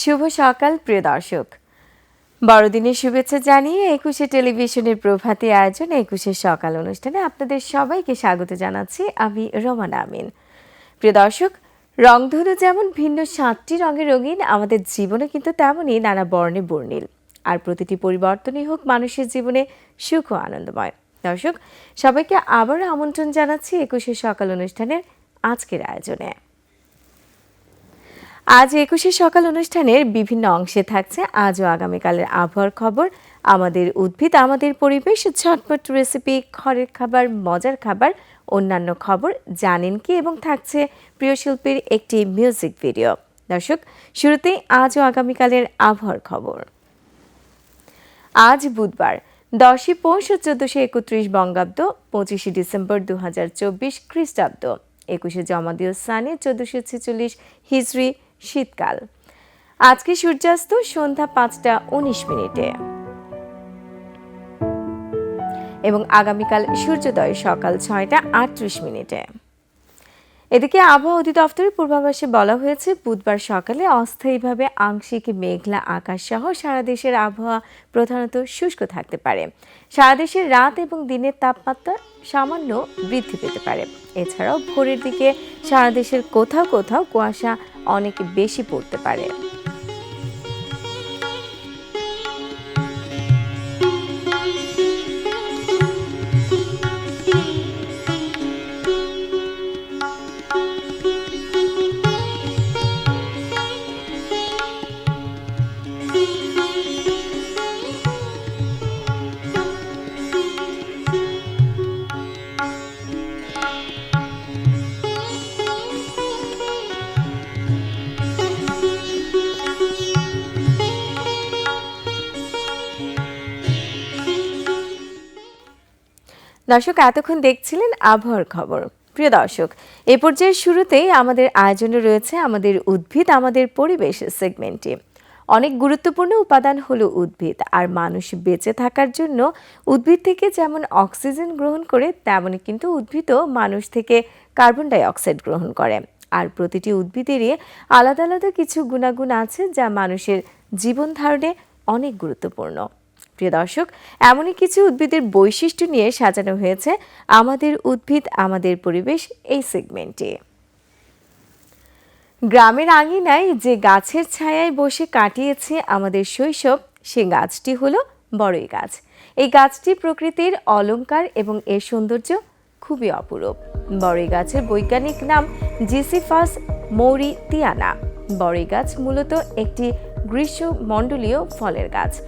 শুভ সকাল, প্রিয় দর্শক। বড়দিনের শুভেচ্ছা জানিয়ে একুশে টেলিভিশনের প্রভাতী আয়োজন, একুশে সকাল অনুষ্ঠানে আপনাদের সবাইকে স্বাগত জানাচ্ছি আমি রোমানা আমিন প্রিয় দর্শক, রংধনু যেমন ভিন্ন সাতটি রঙে রঙিন, আমাদের জীবনে কিন্তু তেমনই নানা বর্ণে বর্ণিল। আর প্রতিটি পরিবর্তনই হোক মানুষের জীবনে সুখ ও আনন্দময়। দর্শক, সবাইকে আবারও আমন্ত্রণ জানাচ্ছি একুশে সকাল অনুষ্ঠানের আজকের আয়োজনে। আজ একুশে সকাল অনুষ্ঠানের বিভিন্ন অংশে থাকছে আজ ও আগামীকালের আবহাওয়ার খবর। আমাদের উদ্ভিদ, আমাদের পরিবেশ, ঝটপট রেসিপি, ঘরের খাবার, মজার খাবার, অন্যান্য খবর জানেন কি এবং থাকছে প্রিয় শিল্পীর একটি মিউজিক ভিডিও। দর্শক, শুরুতেই আজ ও আগামীকালের আবহাওয়ার খবর। আজ বুধবার, দশই পৌষ চোদ্দশো একত্রিশ বঙ্গাব্দ, পঁচিশে ডিসেম্বর দু হাজার চব্বিশ খ্রিস্টাব্দ। একুশে জমাদিও সানে, চোদ্দশো ছেচল্লিশ হিজড়ি শীতকাল। আজকে সূর্যাস্ত সন্ধ্যা পাঁচটা উনিশ মিনিটে। এবং আগামীকাল সূর্যোদয় সকাল ছয়টা আটত্রিশ মিনিটে। এদিকে আবহাওয়া অধিদপ্তরের পূর্বাভাসে বলা হয়েছে, বুধবার সকালে অস্থায়ীভাবে আংশিক মেঘলা আকাশ সহ সারা দেশের আবহাওয়া প্রধানত শুষ্ক থাকতে পারে। সারা দেশের রাত এবং দিনের তাপমাত্রা সামান্য বৃদ্ধি পেতে পারে। এছাড়াও ভোরের দিকে সারা দেশের কোথাও কোথাও কুয়াশা অনেক বেশি পড়তে পারে। দর্শক, এতক্ষণ দেখছিলেন আবহাওয়ার খবর। প্রিয় দর্শক, এ পর্যায়ের শুরুতেই আমাদের আয়োজনে রয়েছে আমাদের উদ্ভিদ, আমাদের পরিবেশ সেগমেন্টে অনেক গুরুত্বপূর্ণ উপাদান হলো উদ্ভিদ, আর মানুষ বেঁচে থাকার জন্য উদ্ভিদ থেকে যেমন অক্সিজেন গ্রহণ করে তেমনই কিন্তু উদ্ভিদও মানুষ থেকে কার্বন ডাই অক্সাইড গ্রহণ করে। আর প্রতিটি উদ্ভিদেরই আলাদা আলাদা কিছু গুণাগুণ আছে যা মানুষের জীবন ধারণে অনেক গুরুত্বপূর্ণ। প্রিয় দর্শক, এমনই কিছু উদ্ভিদের বৈশিষ্ট্য নিয়ে সাজানো হয়েছে আমাদের উদ্ভিদ, আমাদের পরিবেশ এই সেগমেন্টে। গ্রামের আঙিনায় যে গাছের ছায়ায় বসে কাটিয়েছে আমাদের শৈশব, সে গাছটি হলো বড়ই গাছ। এই গাছটি প্রকৃতির অলংকার এবং এর সৌন্দর্য খুবই অপরূপ। বড়ই গাছের বৈজ্ঞানিক নাম জিসিফাস মৌরিতিয়ানা। বড়ই গাছ, মূলত একটি গ্রীষ্মমণ্ডলীয় ফলের গাছ।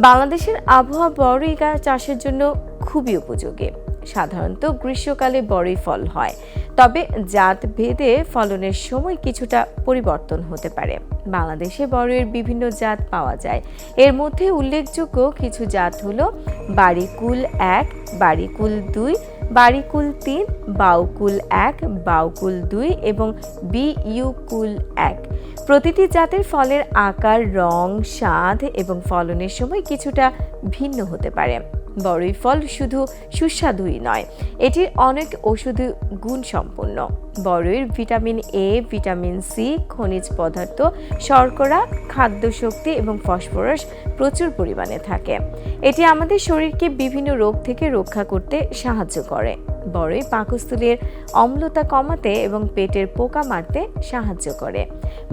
বাংলাদেশের আবহাওয়া বড়ই গাছ চাষের জন্য খুবই উপযোগী। সাধারণত গ্রীষ্মকালে বড়ই ফল হয়। তবে জাত ভেদে ফলনের সময় কিছুটা পরিবর্তন হতে পারে। বাংলাদেশে বড়ইয়ের বিভিন্ন জাত পাওয়া যায়। এর মধ্যে উল্লেখযোগ্য কিছু জাত হলো বাড়িকুল এক, বাড়িকুল দুই বাড়িকুল তিন, বাউকুল এক, বাউকুল দুই এবং বি ইউকুল এক। প্রতিটি জাতের ফলের আকার, রং, স্বাদ এবং ফলনের সময় কিছুটা ভিন্ন হতে পারে। বড়ই ফল শুধু সুস্বাদুই নয়, এটির অনেক ওষুধি গুণ সম্পন্ন বড়ইয়ের ভিটামিন এ ভিটামিন সি খনিজ পদার্থ, শর্করা খাদ্য শক্তি এবং ফসফরাস প্রচুর পরিমাণে থাকে। এটি আমাদের শরীরকে বিভিন্ন রোগ থেকে রক্ষা করতে সাহায্য করে। বড়ই পাকস্থলীর অম্লতা কমাতে এবং পেটের পোকা মারতে সাহায্য করে।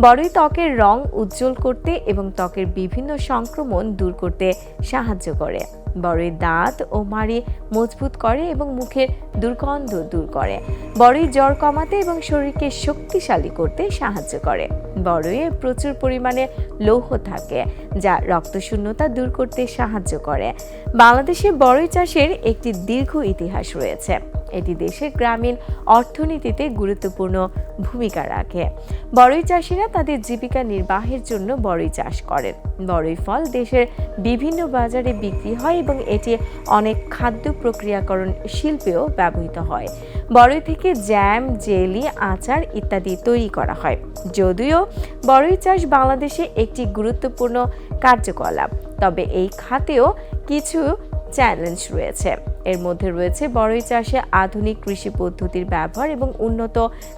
বড়ই ত্বকের রং উজ্জ্বল করতে এবং ত্বকের বিভিন্ন সংক্রমণ দূর করতে সাহায্য করে। বড়ই দাঁত ও মাড়ি মজবুত করে এবং মুখের দুর্গন্ধ দূর করে। বড়ই জ্বর কমাতে এবং শরীরকে শক্তিশালী করতে সাহায্য করে। বড়ইয়ে প্রচুর পরিমাণে লৌহ থাকে, যা রক্তশূন্যতা দূর করতে সাহায্য করে। বাংলাদেশে বড়ই চাষের একটি দীর্ঘ ইতিহাস রয়েছে। এটি দেশের গ্রামীণ অর্থনীতিতে গুরুত্বপূর্ণ ভূমিকা রাখে। বড়ই চাষিরা তাদের জীবিকা নির্বাহের জন্য বড়ই চাষ করেন। বড়ই ফল দেশের বিভিন্ন বাজারে বিক্রি হয় এবং এটি অনেক খাদ্য প্রক্রিয়াকরণ শিল্পেও ব্যবহৃত হয়। বড়ই থেকে জ্যাম, জেলি, আচার ইত্যাদি তৈরি করা হয়। যদিও বড়ই চাষ বাংলাদেশে একটি গুরুত্বপূর্ণ কার্যকলাপ, তবে এই খাতেও কিছু চ্যালেঞ্জ রয়েছে। এর মধ্যে রয়েছে বড়ই চাষে আধুনিক কৃষি পদ্ধতির ব্যবহার এবং উন্নত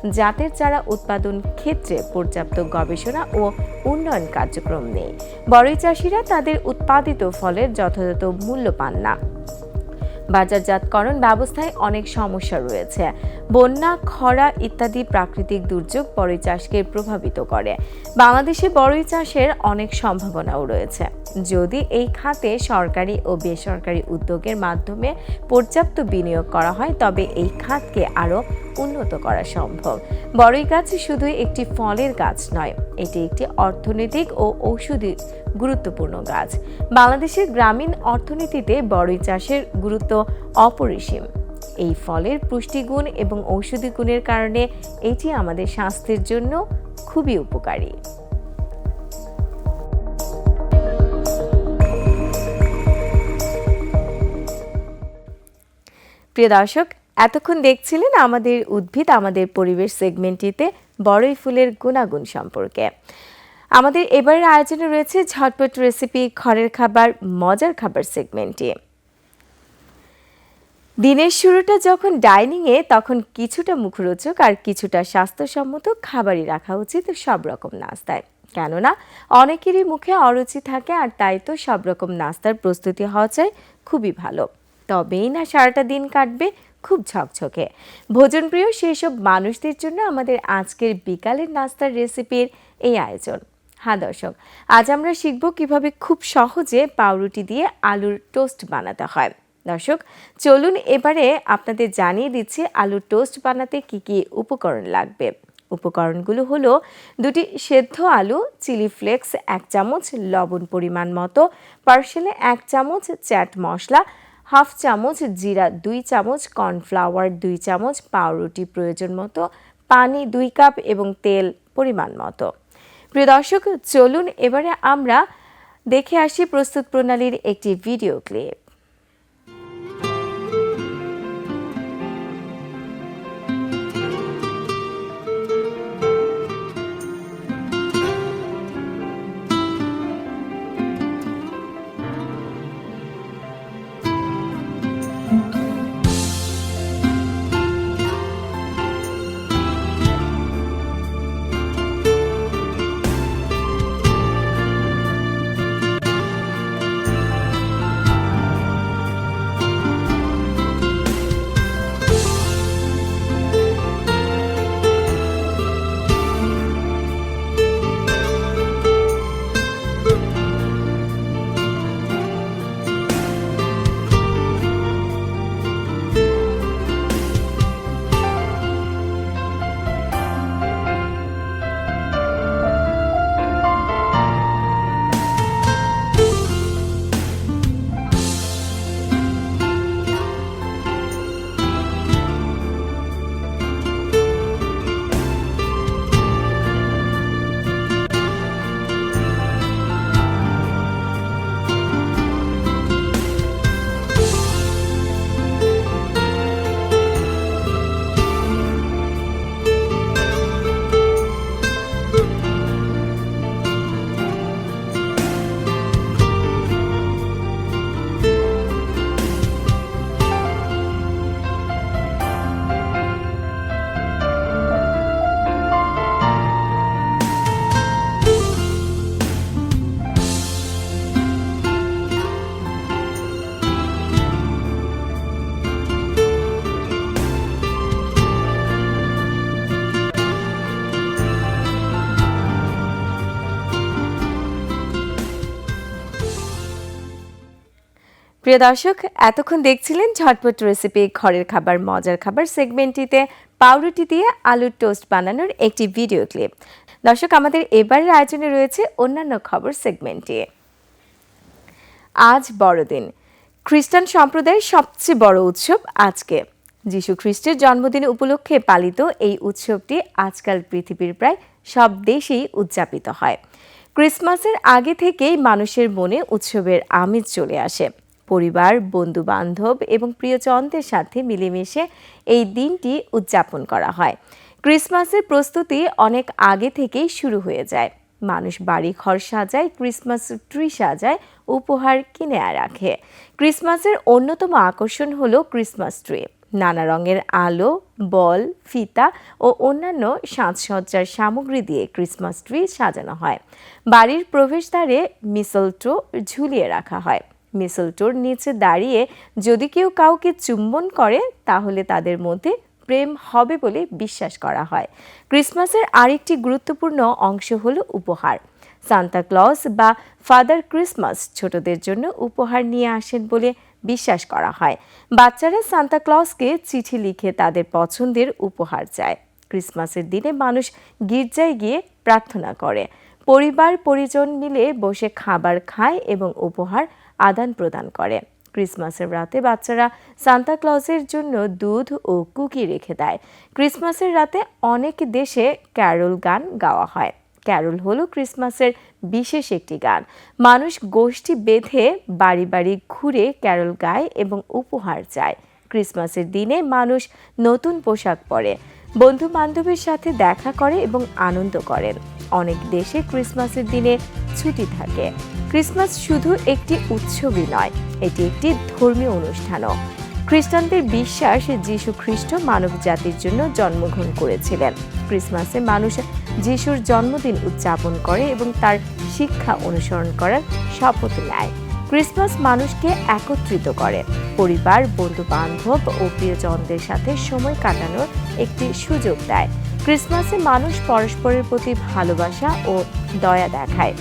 জাতের চারা উৎপাদন ক্ষেত্রে পর্যাপ্ত গবেষণা ও উন্নয়ন কার্যক্রম নেই। বড়ই চাষিরা তাদের উৎপাদিত ফলের যথাযথ মূল্য পান না। বাজারজাতকরণ ব্যবস্থায় অনেক সমস্যা রয়েছে। বন্যা, খরা ইত্যাদি প্রাকৃতিক দুর্যোগ বড়ই চাষকে প্রভাবিত করে। বাংলাদেশে বড়ই চাষের অনেক সম্ভাবনাও রয়েছে। যদি এই খাতে সরকারি ও বেসরকারি উদ্যোগের মাধ্যমে পর্যাপ্ত বিনিয়োগ করা হয়, তবে এই খাতকে আরও উন্নত করা সম্ভব। বড়ই গাছ শুধু একটি ফলের গাছ নয়, এটি একটি অর্থনৈতিক ও ঔষধি গুরুত্বপূর্ণ গাছ। বাংলাদেশের গ্রামীণ অর্থনীতিতে বড়ই চাষের গুরুত্ব অপরিসীম। এই ফলের পুষ্টিগুণ এবং ঔষধি গুণের কারণে এটি আমাদের স্বাস্থ্যের জন্য খুবই উপকারী। প্রিয় দর্শক, এতক্ষণ দেখছিলেন আমাদের উদ্ভিদ, আমাদের পরিবেশ সেগমেন্টটিতে বড়ই ফুলের গুণাগুণ সম্পর্কে। আমাদের এবারের আয়োজনে রয়েছে ঝটপট রেসিপি, ঘরের খাবার, মজার খাবার সেগমেন্টটি। দিনের শুরুটা যখন ডাইনিংয়ে, তখন কিছুটা মুখরোচক আর কিছুটা স্বাস্থ্যসম্মত খাবারই রাখা উচিত সব রকম নাস্তায়। কেননা, অনেকেরই মুখে অরুচি থাকে আর তাই তো সব রকম নাস্তার প্রস্তুতি হওয়া চাই খুবই ভালো। তবেই না সারাটা দিন কাটবে খুব ঝকঝকে। ভোজনপ্রিয় সেই সব মানুষদের জন্য আমাদের আজকের বিকালের নাস্তার রেসিপির এই আয়োজন। হ্যাঁ দর্শক, আজ আমরা শিখব কীভাবে খুব সহজে পাউরুটি দিয়ে আলুর টোস্ট বানাতে হয়। দর্শক, চলুন এবারে আপনাদের জানিয়ে দিচ্ছি আলুর টোস্ট বানাতে কি কি উপকরণ লাগবে। উপকরণগুলো হলো দুটি সেদ্ধ আলু, চিলি ফ্লেক্স এক চামচ, লবণ পরিমাণ মতো, পার্সেলে এক চামচ চ্যাট মশলা, হাফ চামচ জিরা দুই চামচ, কর্নফ্লাওয়ার দুই চামচ, পাউরুটি প্রয়োজন মতো, পানি দুই কাপ এবং তেল পরিমাণ মতো। প্রিয় দর্শক, চলুন এবারে আমরা দেখে আসি প্রস্তুত প্রণালীর একটি ভিডিও ক্লিপ। প্রিয় দর্শক, এতক্ষণ দেখছিলেন ঝটপট রেসিপি ঘরের খাবার, মজার খাবার সেগমেন্টটিতে পাউরুটি দিয়ে আলুর টোস্ট বানানোর একটি ভিডিও ক্লিপ দর্শক, আমাদের এবারের আয়োজনে রয়েছে অন্যান্য খবর সেগমেন্টে আজ বড়দিন। খ্রিস্টান সম্প্রদায়ের সবচেয়ে বড় উৎসব আজকে। যীশু খ্রিস্টের জন্মদিন উপলক্ষে পালিত এই উৎসবটি আজকাল পৃথিবীর প্রায় সব দেশেই উদযাপিত হয়। ক্রিসমাসের আগে থেকেই মানুষের মনে উৎসবের আমেজ চলে আসে। পরিবার বন্ধু বান্ধব এবং প্রিয়জনদের সাথে মিলেমিশে এই দিনটি উদযাপন করা হয়। ক্রিসমাসের প্রস্তুতি অনেক আগে থেকেই শুরু হয়ে যায়। মানুষ বাড়ি ঘর সাজায়, ক্রিসমাস ট্রি সাজায়, উপহার কিনে রাখে। ক্রিসমাসের অন্যতম আকর্ষণ হলো ক্রিসমাস ট্রি। নানা রঙের আলো, বল, ফিতা ও অন্যান্য সাজসজ্জার সামগ্রী দিয়ে ক্রিসমাস ট্রি সাজানো হয়। বাড়ির প্রবেশদ্বারে মিসলটো ঝুলিয়ে রাখা হয়। মিসলটোর নিচে দাঁড়িয়ে যদি কেউ কাউকে চুম্বন করে, তাহলে তাদের মধ্যে প্রেম হবে বলে বিশ্বাস করা হয়। ক্রিসমাসের আরেকটি গুরুত্বপূর্ণ অংশ হলো উপহার। সান্তা ক্লজ বা ফাদার ক্রিসমাস ছোটদের জন্য উপহার নিয়ে আসেন বলে বিশ্বাস করা হয়। বাচ্চারা সান্তা ক্লজকে চিঠি লিখে তাদের পছন্দের উপহার চায়। ক্রিসমাসের দিনে মানুষ গির্জায় গিয়ে প্রার্থনা করে। পরিবার, পরিজন মিলে বসে খাবার খায় এবং উপহার আদান প্রদান করে। ক্রিসমাসের রাতে বাচ্চারা সান্তা ক্লজের জন্য দুধ ও কুকি রেখে দেয়। ক্রিসমাসের রাতে অনেক দেশে ক্যারল গান গাওয়া হয়। ক্যারল হলো ক্রিসমাসের বিশেষ একটি গান। মানুষ গোষ্ঠী বেঁধে বাড়ি বাড়ি ঘুরে ক্যারল গায় এবং উপহার চায়। ক্রিসমাসের দিনে মানুষ নতুন পোশাক পরে। বন্ধু বান্ধবের সাথে দেখা করে এবং আনন্দ করেন। অনেক দেশে ক্রিসমাসের দিনে ছুটি থাকে। ক্রিসমাস শুধু একটি উৎসবই নয়, এটি একটি ধর্মীয় অনুষ্ঠানও। খ্রিস্টানদের বিশ্বাস যীশু খ্রিস্ট মানব জাতির জন্য জন্মগ্রহণ করেছিলেন। ক্রিসমাসে মানুষ যিশুর জন্মদিন উদযাপন করে এবং তার শিক্ষা অনুসরণ করার শপথ নেয়। ক্রিসমাস মানুষকে একত্রিত করে। পরিবার বন্ধু বান্ধব ও প্রিয়জনদের সাথে সময় কাটানোর একটি সুযোগ দেয়। ক্রিসমাসে মানুষ পরস্পরের প্রতি ভালোবাসা ও দয়া দেখায়।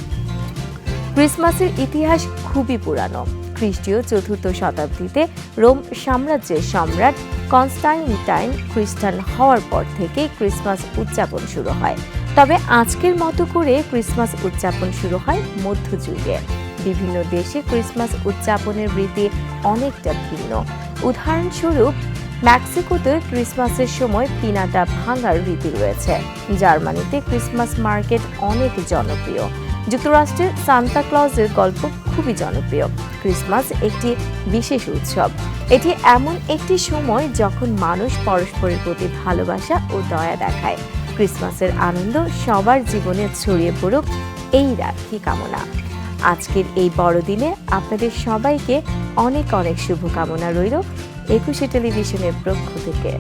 ক্রিসমাসের ইতিহাস খুবই পুরানো। খ্রিস্টীয় চতুর্থ শতাব্দীতে রোম সাম্রাজ্যের সম্রাট কনস্টাইনটাইন খ্রিস্টান হওয়ার পর থেকে ক্রিসমাস উদযাপন শুরু হয়। তবে আজকের মতো করে ক্রিসমাস উদযাপন শুরু হয় মধ্যযুগে। বিভিন্ন দেশে ক্রিসমাস উদযাপনের রীতি অনেকটা ভিন্ন। উদাহরণস্বরূপ মেক্সিকোতে ক্রিসমাসের সময় পিনাটা ভাঙার রীতি রয়েছে। জার্মানিতে ক্রিসমাস মার্কেট অনেক জনপ্রিয়। যুক্তরাষ্ট্রের সান্তা ক্লজের গল্প খুবই জনপ্রিয়। ক্রিসমাস একটি বিশেষ উৎসব। এটি এমন একটি সময় যখন মানুষ পরস্পরের প্রতি ভালোবাসা ও দয়া দেখায়। ক্রিসমাসের আনন্দ সবার জীবনে ছড়িয়ে পড়ুক এই রাখি কামনা। আজকের এই বড়দিনে আপনাদের সবাইকে অনেক অনেক শুভকামনা রইল। একুশে টেলিভিশনের পক্ষ থেকে।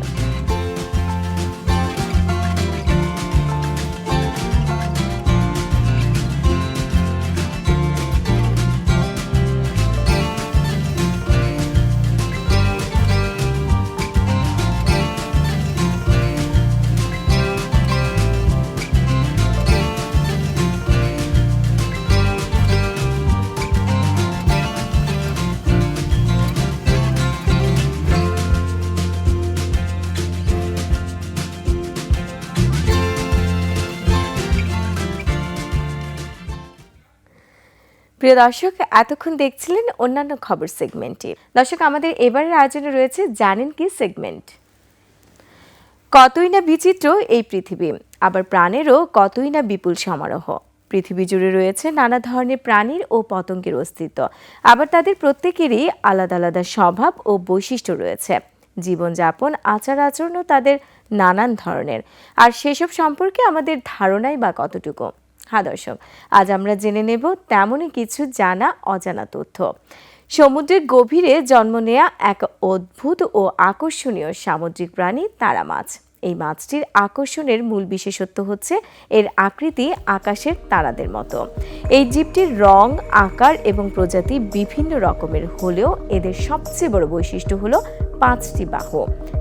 প্রিয় দর্শক, এতক্ষণ দেখছিলেন অন্যান্য খবর সেগমেন্টটি দর্শক, আমাদের এবারের আয়োজনে রয়েছে জানেন কি সেগমেন্ট কতই না বিচিত্র এই পৃথিবী, আবার প্রাণেরও কতই না বিপুল সমারোহ। পৃথিবী জুড়ে রয়েছে নানা ধরনের প্রাণীর ও পতঙ্গের অস্তিত্ব। আবার তাদের প্রত্যেকেরই আলাদা আলাদা স্বভাব ও বৈশিষ্ট্য রয়েছে। জীবনযাপন, আচার আচরণও তাদের নানান ধরনের। আর সেসব সম্পর্কে আমাদের ধারণাই বা কতটুকু? হ্যাঁ দর্শক, আজ আমরা জেনে নেব তেমনই কিছু জানা অজানা তথ্য। সমুদ্রের গভীরে জন্ম নেয়া এক অদ্ভুত ও আকর্ষণীয় সামুদ্রিক প্রাণী তারা মাছ। এই মাছটির আকর্ষণের মূল বিশেষত্ব হচ্ছে এর আকৃতি আকাশের তারাদের মতো। এই জীবটির রং, আকার এবং প্রজাতি বিভিন্ন রকমের হলেও এদের সবচেয়ে বড় বৈশিষ্ট্য হলো পাঁচটি বাহু।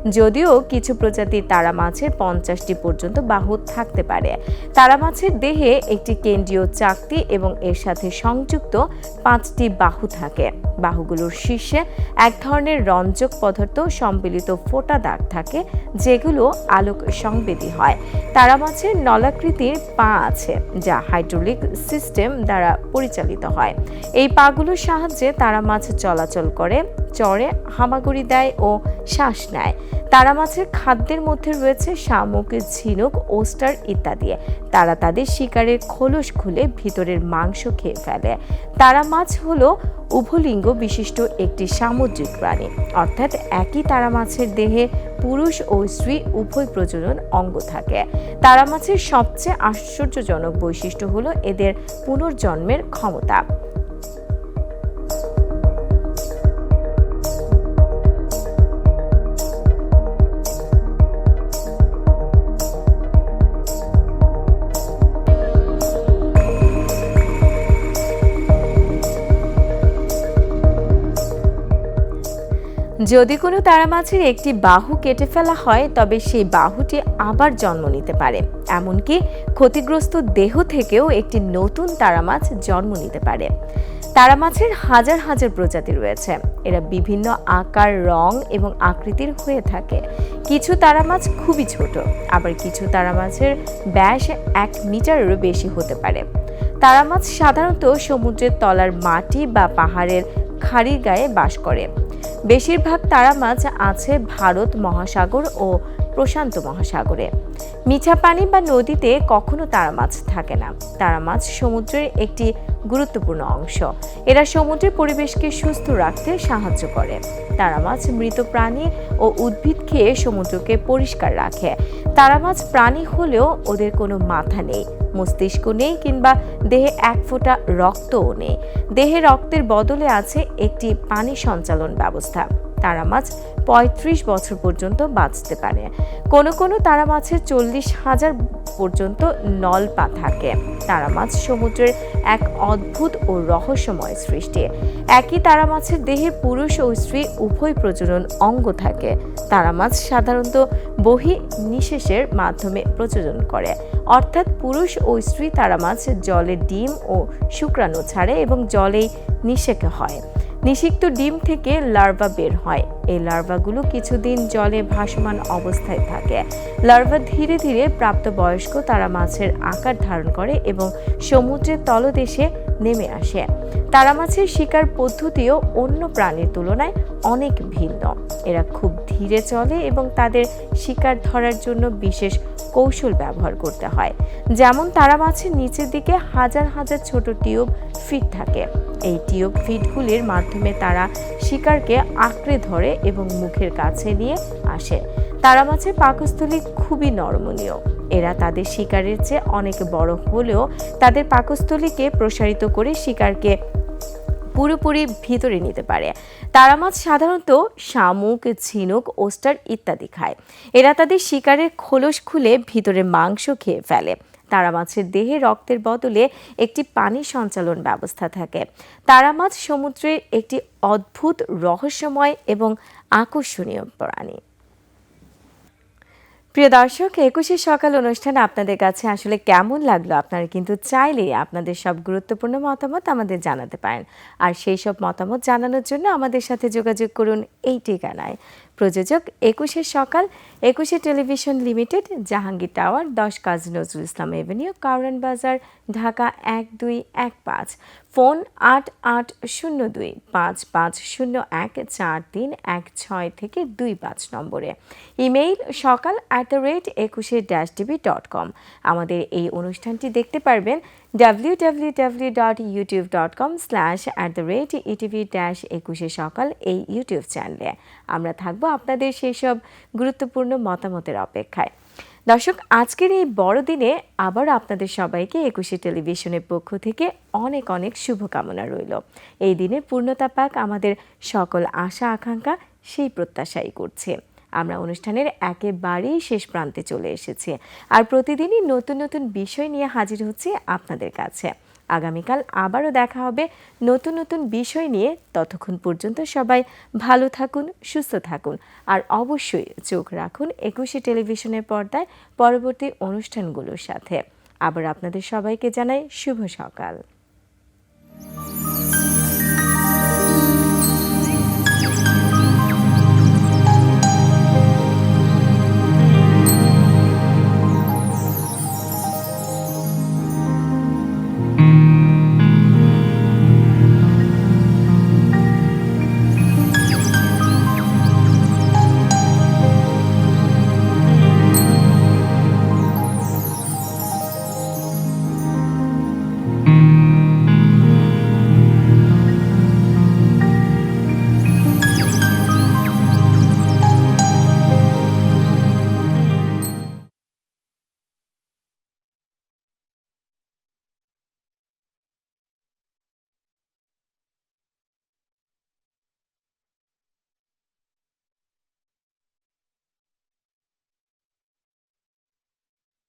যদিও কিছু প্রজাতির তারা মাছের পঞ্চাশটি পর্যন্ত বাহু থাকতে পারে। তারা মাছের দেহে একটি কেন্দ্রীয় চাকতি এবং এর সাথে সংযুক্ত পাঁচটি বাহু থাকে। বাহুগুলোর শীর্ষে এক ধরনের রঞ্জক পদার্থ সম্মিলিত ফোটা দাগ থাকে, যেগুলো আলোক সংবেদী হয়। তারা মাছের নলাকৃতির পা আছে, যা হাইড্রোলিক সিস্টেম দ্বারা পরিচালিত হয়। এই পাগুলোর সাহায্যে তারা মাছ চলাচল করে চড়ে হামাগুড়ি দেয় ও শ্বাস নেয়। তারা মাছের খাদ্যের মধ্যে রয়েছে শামুক, ঝিনুক, ওস্টার ইত্যাদি। তারা তাদের শিকারের খোলস খুলে ভিতরের মাংস খেয়ে ফেলে। তারা মাছ হলো উভলিঙ্গ বিশিষ্ট একটি সামুদ্রিক প্রাণী। অর্থাৎ একই তারা মাছের দেহে পুরুষ ও স্ত্রী উভয় প্রজনন অঙ্গ থাকে। তারা মাছের সবচেয়ে আশ্চর্যজনক বৈশিষ্ট্য হলো এদের পুনর্জন্মের ক্ষমতা। যদি কোনো তারা মাছের একটি বাহু কেটে ফেলা হয়, তবে সেই বাহুটি আবার জন্ম নিতে পারে। এমনকি ক্ষতিগ্রস্ত দেহ থেকেও একটি নতুন তারা মাছ জন্ম নিতে পারে। তারা মাছের হাজার হাজার প্রজাতি রয়েছে। এরা বিভিন্ন আকার, রং এবং আকৃতির হয়ে থাকে। কিছু তারা মাছ খুবই ছোট, আবার কিছু তারা মাছের ব্যাস এক মিটারেরও বেশি হতে পারে। তারা মাছ সাধারণত সমুদ্রের তলার মাটি বা পাহাড়ের খাড়ির গায়ে বাস করে। বেশিরভাগ তারা মাছ আছে ভারত মহাসাগর ও প্রশান্ত মহাসাগরে। মিঠা পানি বা নদীতে কখনো তারা মাছ থাকে না। তারা মাছ সমুদ্রের একটি গুরুত্বপূর্ণ অংশ। এরা সমুদ্রের পরিবেশকে সুস্থ রাখতে সাহায্য করে। তারা মাছ মৃত প্রাণী ও উদ্ভিদ খেয়ে সমুদ্রকে পরিষ্কার রাখে। তারা মাছ প্রাণী হলেও ওদের কোনো মাথা নেই, মস্তিষ্ক নেই কিংবা দেহে এক ফোঁটা রক্তও নেই। দেহে রক্তের বদলে আছে একটি পানি সঞ্চালন ব্যবস্থা। তারা মাছ পঁয়ত্রিশ বছর পর্যন্ত বাঁচতে পারে। কোনো কোনো তারা মাছের চল্লিশ হাজার পর্যন্ত নলপা থাকে। তারা মাছ সমুদ্রের এক অদ্ভুত ও রহস্যময় সৃষ্টি। একই তারা মাছের দেহে পুরুষ ও স্ত্রী উভয় প্রজনন অঙ্গ থাকে। তারা মাছ সাধারণত বহি নিশেষের মাধ্যমে প্রজনন করে। অর্থাৎ পুরুষ ও স্ত্রী তারা মাছ জলে ডিম ও শুক্রাণু ছাড়ে এবং জলেই নিষেকে হয়। নিষিক্ত ডিম থেকে লার্ভা বের হয়। এই লার্ভাগুলো কিছুদিন জলে ভাসমান অবস্থায় থাকে। লার্ভা ধীরে ধীরে প্রাপ্তবয়স্ক, তারা মাছের আকার ধারণ করে এবং সমুদ্রের তলদেশে নেমে আসে। তারা মাছের শিকার পদ্ধতিও অন্য প্রাণীর তুলনায় অনেক ভিন্ন। এরা খুব ধীরে চলে এবং তাদের শিকার ধরার জন্য বিশেষ কৌশল ব্যবহার করতে হয়। যেমন তারা মাছের নিচের দিকে হাজার হাজার ছোট টিউব ফিট থাকে। এই টিউব ফিটগুলির মাধ্যমে তারা শিকারকে আঁকড়ে ধরে এবং মুখের কাছে নিয়ে আসে। তারা মাছের পাকস্থলী খুবই নরমনীয়। এরা তাদের শিকারের চেয়ে অনেক বড় হলেও তাদের পাকস্থলীকে প্রসারিত করে শিকারকে পুরোপুরি ভিতরে নিতে পারে। তারা মাছ সাধারণত শামুক, ঝিনুক, ওস্টার ইত্যাদি খায়। এরা তাদের শিকারের খোলস খুলে ভিতরে মাংস খেয়ে ফেলে। তারা মাছের দেহে রক্তের বদলে একটি পানি সঞ্চালন ব্যবস্থা থাকে। তারা মাছ সমুদ্রের একটি অদ্ভুত রহস্যময় এবং আকর্ষণীয় প্রাণী। প্রিয় দর্শক, একুশে সকাল অনুষ্ঠান আপনাদের কাছে আসলে কেমন লাগল? আপনারা কিন্তু চাইলেই আপনাদের সব গুরুত্বপূর্ণ মতামত আমাদের জানাতে পারেন। আর সেই সব মতামত জানানোর জন্য আমাদের সাথে যোগাযোগ করুন এই ঠিকানায়। প্রযোজক একুশে সকাল, একুশে টেলিভিশন লিমিটেড, জাহাঙ্গীর টাওয়ার, দশ কাজী নজরুল ইসলাম এভিনিউ কাউরান বাজার, ঢাকা এক দুই এক পাঁচ। ফোন আট আট শূন্য দুই পাঁচ পাঁচ শূন্য এক চার তিন এক ছয় থেকে দুই পাঁচ নম্বরে। Email Sokal at the rate Ekushey dash TV dot com আমাদের এই অনুষ্ঠানটি দেখতে পারবেন W W W dot YouTube dot com slash at the rate ETV dash Ekushey Sokal এই ইউটিউব চ্যানেলে আমরা থাকব আপনাদের সেই সব গুরুত্বপূর্ণ মতামতের অপেক্ষায়। দর্শক, আজকের এই বড়দিনে আবার আপনাদের সবাইকে একুশে টেলিভিশনের পক্ষ থেকে অনেক অনেক শুভকামনা রইল। এই দিনে পূর্ণতা পাক আমাদের সকল আশা, আকাঙ্ক্ষা সেই প্রত্যাশাই করছে। আমরা অনুষ্ঠানের একেবারেই শেষ প্রান্তে চলে এসেছি। আর প্রতিদিনই নতুন নতুন বিষয় নিয়ে হাজির হচ্ছে আপনাদের কাছে। আগামীকাল আবারও দেখা হবে নতুন নতুন বিষয় নিয়ে। ততক্ষণ পর্যন্ত সবাই ভালো থাকুন, সুস্থ থাকুন। আর অবশ্যই চোখ রাখুন একুশে টেলিভিশনের পর্দায় পরবর্তী অনুষ্ঠানগুলোর সাথে। আবার আপনাদের সবাইকে জানাই শুভ সকাল।